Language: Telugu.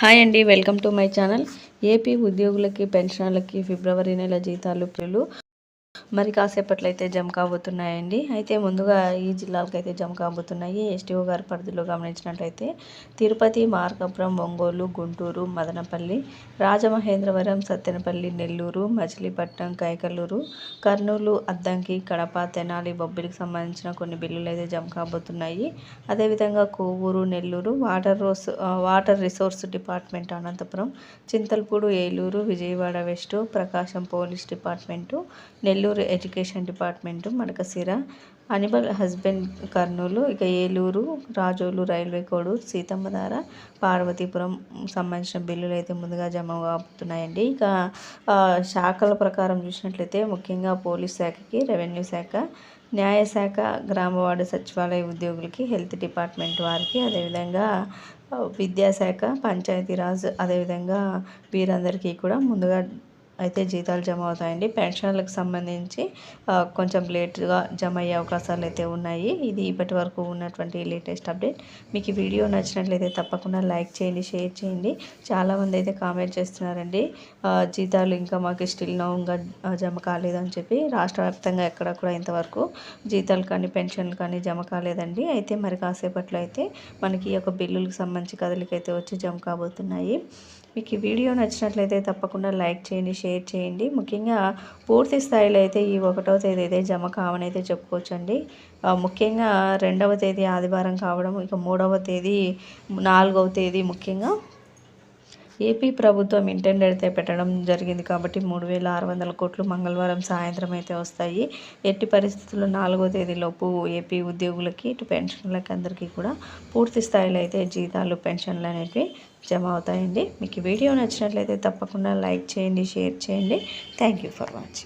హాయ్ అండి welcome to my channel. AP ఉద్యోగులకి పెన్షనర్లకి ఫిబ్రవరి నెల జీతాలు పిల్లలు మరి కాసేపట్లో అయితే జమ కాబోతున్నాయండి. అయితే ముందుగా ఈ జిల్లాలకు అయితే జమ కాబోతున్నాయి. ఎస్టీఓ గారి పరిధిలో గమనించినట్లయితే తిరుపతి మార్కాపురం ఒంగోలు గుంటూరు మదనపల్లి రాజమహేంద్రవరం సత్తెనపల్లి నెల్లూరు మచిలీపట్నం కైకలూరు కర్నూలు అద్దంకి కడప తెనాలి బొబ్బిలికి సంబంధించిన కొన్ని బిల్లులు అయితే జమ కాబోతున్నాయి. అదేవిధంగా Kovur Nellore water rose water resource department Anantapur Chintalapudi Eluru Vijayawada west Prakasam police department Nellore education department Madakasira అనిబల్ husband Kurnool ఇక ఏలూరు రాజోలు రైల్వే కోడు సీతమ్మధార పార్వతీపురం సంబంధించిన బిల్లులు అయితే ముందుగా జమ అవుతున్నాయండి ఇక శాఖల ప్రకారం చూసినట్లయితే ముఖ్యంగా పోలీస్ శాఖకి రెవెన్యూ శాఖ న్యాయశాఖ గ్రామవార్డు సచివాలయ ఉద్యోగులకి హెల్త్ డిపార్ట్మెంట్ వారికి అదేవిధంగా విద్యాశాఖ పంచాయతీరాజ్ అదేవిధంగా వీరందరికీ కూడా ముందుగా అయితే జీతాలు జమ అవుతాయండి. పెన్షన్లకు సంబంధించి కొంచెం లేట్గా జమ అయ్యే అవకాశాలు అయితే ఉన్నాయి. ఇది ఇప్పటి వరకు ఉన్నటువంటి లేటెస్ట్ అప్డేట్. మీకు వీడియో నచ్చినట్లయితే తప్పకుండా లైక్ చేయండి షేర్ చేయండి. చాలామంది అయితే కామెంట్ చేస్తున్నారండి జీతాలు ఇంకా మాకు స్టిల్ నౌన్గా జమ కాలేదని చెప్పి. రాష్ట్ర వ్యాప్తంగా ఎక్కడ కూడా ఇంతవరకు జీతాలు కానీ పెన్షన్లు కానీ జమ కాలేదండి. అయితే మరి కాసేపట్లో అయితే మనకి ఈ యొక్క బిల్లులకు సంబంధించి కదలికైతే వచ్చి జమ కాబోతున్నాయి. మీకు ఈ వీడియో నచ్చినట్లయితే తప్పకుండా లైక్ చేయండి షేర్ చేయండి. ముఖ్యంగా పూర్తి స్థాయిలో అయితే ఈ ఒకటవ తేదీ అయితే జమ కావని అయితే చెప్పుకోవచ్చండి. ముఖ్యంగా రెండవ తేదీ ఆదివారం కావడం ఇక మూడవ తేదీ నాలుగవ తేదీ ముఖ్యంగా ఏపీ ప్రభుత్వం ఇంటెండెడ్ అయితే పెట్టడం జరిగింది కాబట్టి మూడు వేల ఆరు వందల కోట్లు మంగళవారం సాయంత్రం అయితే వస్తాయి. ఎట్టి పరిస్థితుల్లో నాలుగో తేదీలోపు ఏపీ ఉద్యోగులకి ఇటు పెన్షన్లకి అందరికీ కూడా పూర్తి స్థాయిలో అయితే జీతాలు పెన్షన్లు అనేవి జమ అవుతాయండి. మీకు వీడియో నచ్చినట్లయితే తప్పకుండా లైక్ చేయండి షేర్ చేయండి. Thank you for watching.